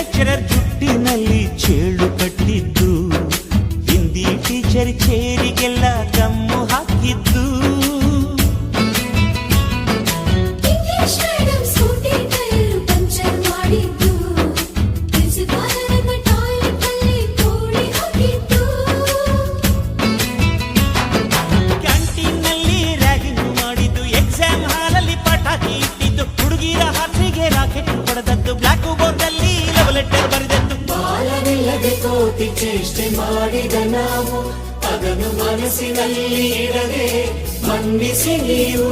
లెక్చరರ್ ಜುಟ್ಟಿನಲ್ಲಿ ಚೇಳು ಕಟ್ಟಿದ್ದು Hindi teacher ಚೇರಿಗೆಲ್ಲ come ಹಾಕಿದ್ದು ಕೋಟಿ ಚೇಷ್ಟೆ ಮಾಡಿದ ನಾವು ಅದನ್ನು ಮನಸ್ಸಿನಲ್ಲಿ ಇಡದೆ ಮನ್ನಿಸಿ ನೀವು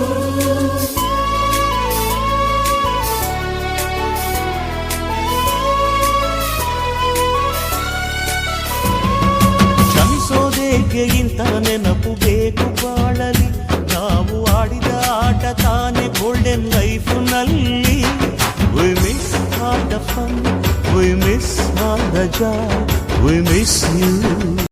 ಕ್ಷಮಿಸೋದೇಗೆ ಇಂಥ ನೆನಪು ಬೇಕು ಬಾಳಲಿ ನಾವು ಆಡಿದ ಆಟ ತಾನೇ ಗೋಲ್ಡನ್ ಲೈಫ್ ನಲ್ಲಿ we miss all the fun we miss all the we miss you.